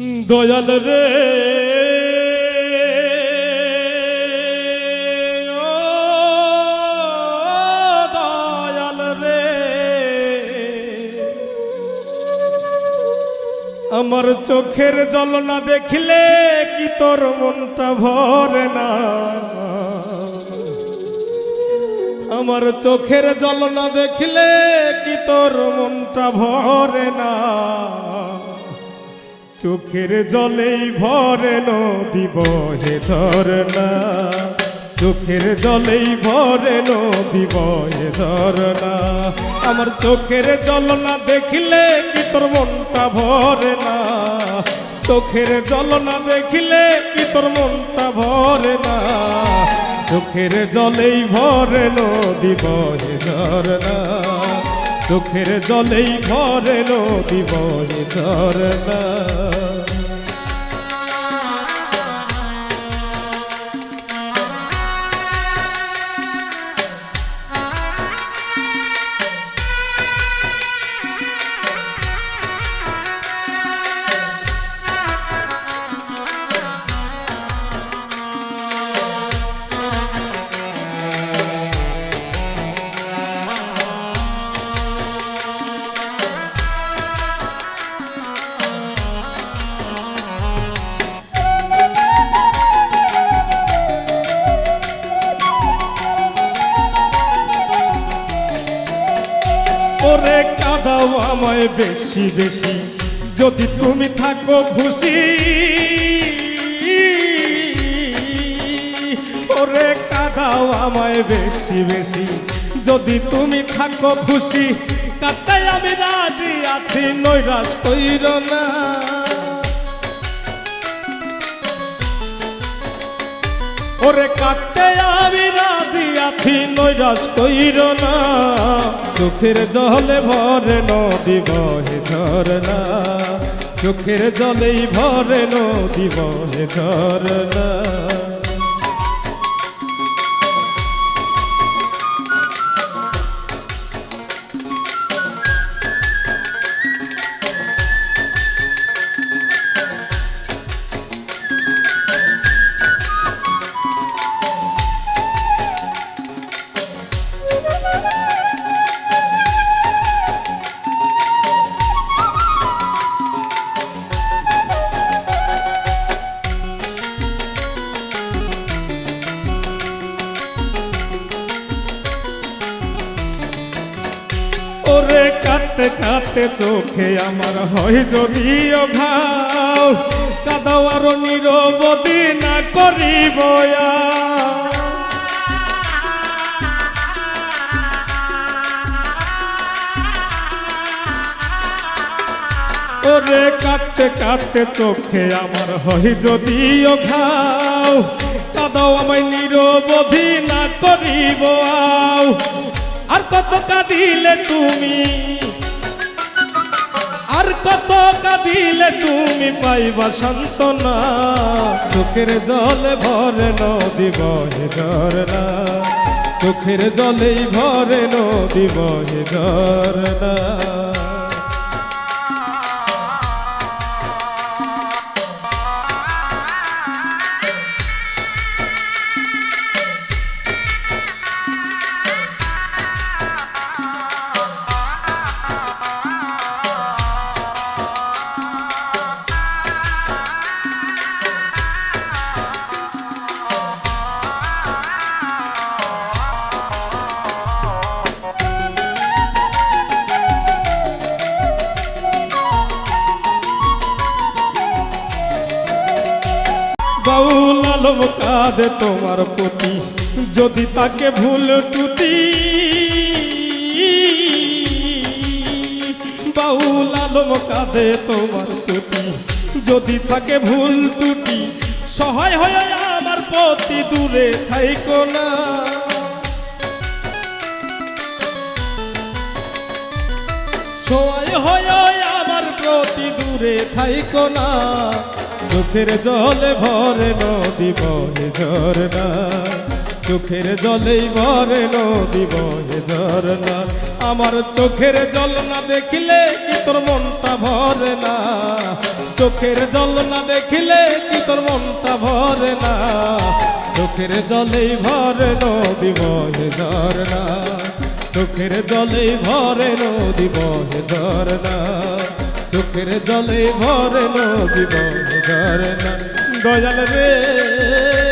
দয়াল রে। দয়াল রে। আমার চোখের জল না দেখলে কি তোর মনটা ভরে না? আমার চোখের জল না দেখলে কি তোর মনটা ভরে না? চোখের জলেই ভরে নদী বহে ঝরনা চোখের জলেই ভরে নদী বহে ঝরনা আমার চোখের জল না দেখলে কি তোর মনটা ভরে না? চোখের জল না দেখলে কি তোর মনটা ভরে না? চোখের জলেই ভরে নদী বহে ঝরনা চোখের জলেই ঘরে লো বহে ঝরনা আমায় বেশি বেশি। যদি তুমি থাকো খুশি। ওরে কাদাও আমায় বেশি বেশি। যদি তুমি থাকো খুশি কাতাই আমি রাজি আছি, নৈরাশ কইর না। ওরে কাটতে আমি আছি নৈরাস কইর না। চোখের জলে ভরে নদী বহে ঝরনা। চোখের জলেই ভরে নদী বহে ঝরনা। কাটতে কাটতে চোখে আমার হয় যদিও ঘাও কাদাও আরও নিরবধি না করিব। ওরে কাটতে কাটতে চোখে আমার হয় যদিও ঘাও কাদাও আমায় নিরবধি না করিব আর কত কাঁদিলে তুমি? আর কত কাঁদিলে তুমি পাইবা সান্ত্বনা। চোখের জলে ভরে নদী বহে ঝরনা চোখের জলেই ভরে নদী বহে ঝরনা আলম কাঁদে তোমার প্রতি, যদি তাকে ভুল টুটি বাউল আলম কাঁদে তোমার প্রতি, যদি তাকে ভুল টুটি সহায় হয়ে আমার প্রতি দূরে থাইকো না। সহায় হয়ে আমার প্রতি দূরে থাইকো না। চোখের জলে ভরে নদী বহে ঝরনা চোখের জলেই ভরে নদী বহে ঝরনা আমার চোখের জল না দেখলে কি তোর মনটা ভরে না? চোখের জল না দেখিলে কি তোর মনটা ভরে না? চোখের জলেই ভরে নদী বহে ঝরনা চোখের জলেই ভরে নদী বহে ঝরনা চোখের জলে ভরে নদী বহে ঝরনা। দয়াল রে।